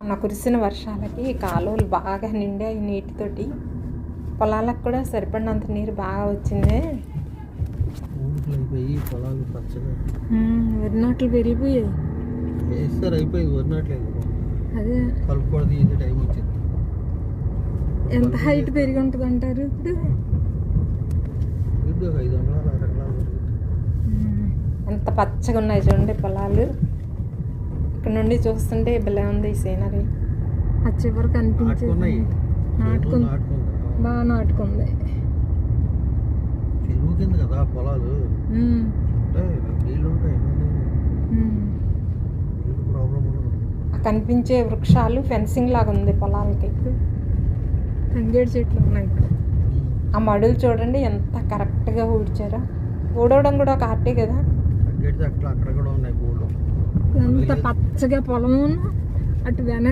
మొన్న కురిసిన వర్షాలకి కాలువలు బాగా నిండాయి నీటితోటి. పొలాలకు కూడా సరిపడినంత నీరు బాగా వచ్చింది. వరి నాట్లు పెరిగిపోయాయి. అదే. టైం వచ్చింది. ఎంత హైట్ పెరిగి ఉంటుంది అంటారు ఇప్పుడు. ఎంత పచ్చగా ఉన్నాయి చూడండి పొలాలు. ఇక్కడ నుండి చూస్తుంటే భలే ఉంది ఈ సీనరీ. ఆ చివరి కనిపించేది నాటుకుంది. బాగా నాటుకుంది. చెరువు కింద కదా పొలాలు. కనిపించే వృక్షాలు ఫెన్సింగ్ లాగా ఉంది పొలాలకి. తంగేడు చెట్లు ఉన్నాయి ఇక్కడ. ఆ మడులు చూడండి ఎంత కరెక్ట్గా ఊడ్చారో. ఊడవడం కూడా ఒక ఆర్టే కదా అక్కడ కూడా ఉన్నాయి పూలు పచ్చగా పొలం అటు వెనక